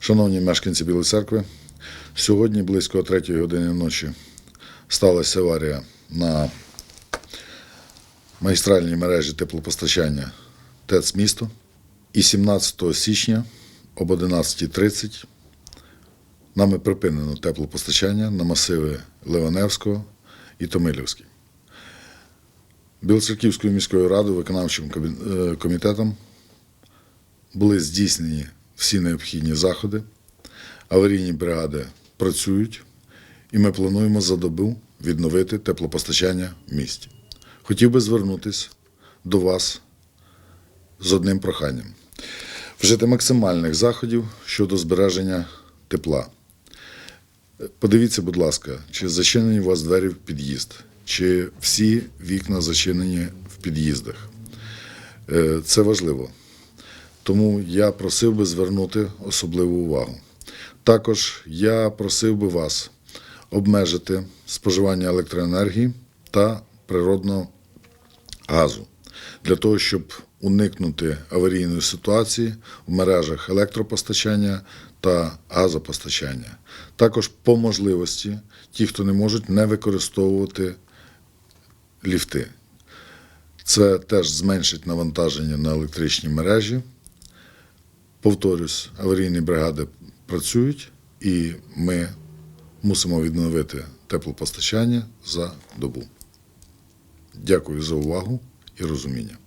Шановні мешканці Білої церкви, сьогодні близько 3 години ночі сталася аварія на магістральній мережі теплопостачання ТЕЦ місто. І 17 січня об 11.30 нами припинено теплопостачання на масиви Ливаневського і Томилівський. Білоцерківською міською радою, виконавчим е, комітетом були здійснені всі необхідні заходи. Аварійні бригади працюють, і ми плануємо за добу відновити теплопостачання в місті. Хотів би звернутися до вас з одним проханням: вжити максимальних заходів щодо збереження тепла. Подивіться, будь ласка, чи зачинені у вас двері в під'їзд, чи всі вікна зачинені в під'їздах. Е, Це важливо. Тому я просив би звернути особливу увагу. Також я просив би вас обмежити споживання електроенергії та природного газу для того, щоб уникнути аварійної ситуації в мережах електропостачання та газопостачання. Також по можливості ті, хто не можуть, не використовувати ліфти. Це теж зменшить навантаження на електричні мережі. Повторюсь, аварійні бригади працюють, і ми мусимо відновити теплопостачання за добу. Дякую за увагу і розуміння.